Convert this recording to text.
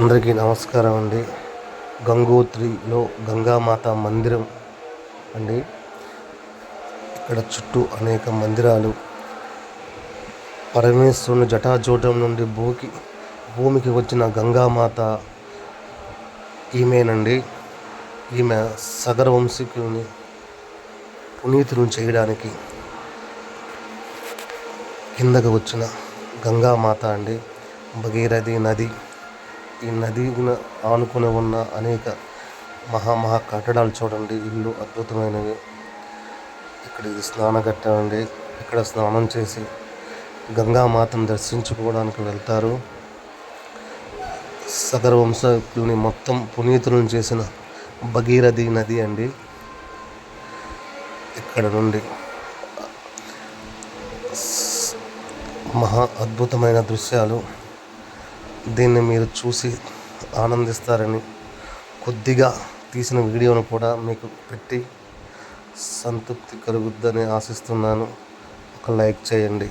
అందరికీ నమస్కారం అండి. గంగోత్రిలో గంగామాత మందిరం అండి. ఇక్కడ చుట్టూ అనేక మందిరాలు. పరమేశ్వరుని జటాజూటం నుండి భూకి భూమికి వచ్చిన గంగామాత ఈమెనండి. ఈమె సగర వంశీకుని పునీతులను చేయడానికి కిందకు వచ్చిన గంగామాత అండి. భగీరథి నది. ఈ నదిని ఆనుకుని ఉన్న అనేక మహా మహా కట్టడాలు చూడండి. ఇల్లు అద్భుతమైనవి. ఇక్కడ ఇది స్నానఘట్టం అండి ఇక్కడ స్నానం చేసి గంగామాతను దర్శించుకోవడానికి వెళ్తారు. సగర వంశకుల్ని మొత్తం పునీతులను చేసిన భగీరథి నది అండి. ఇక్కడ నుండి మహా అద్భుతమైన దృశ్యాలు దీన్ని మీరు చూసి ఆనందిస్తారని కొద్దిగా తీసిన వీడియోను కూడా మీకు పెట్టి సంతృప్తి కలుగుద్దని ఆశిస్తున్నాను. ఒక లైక్ చేయండి.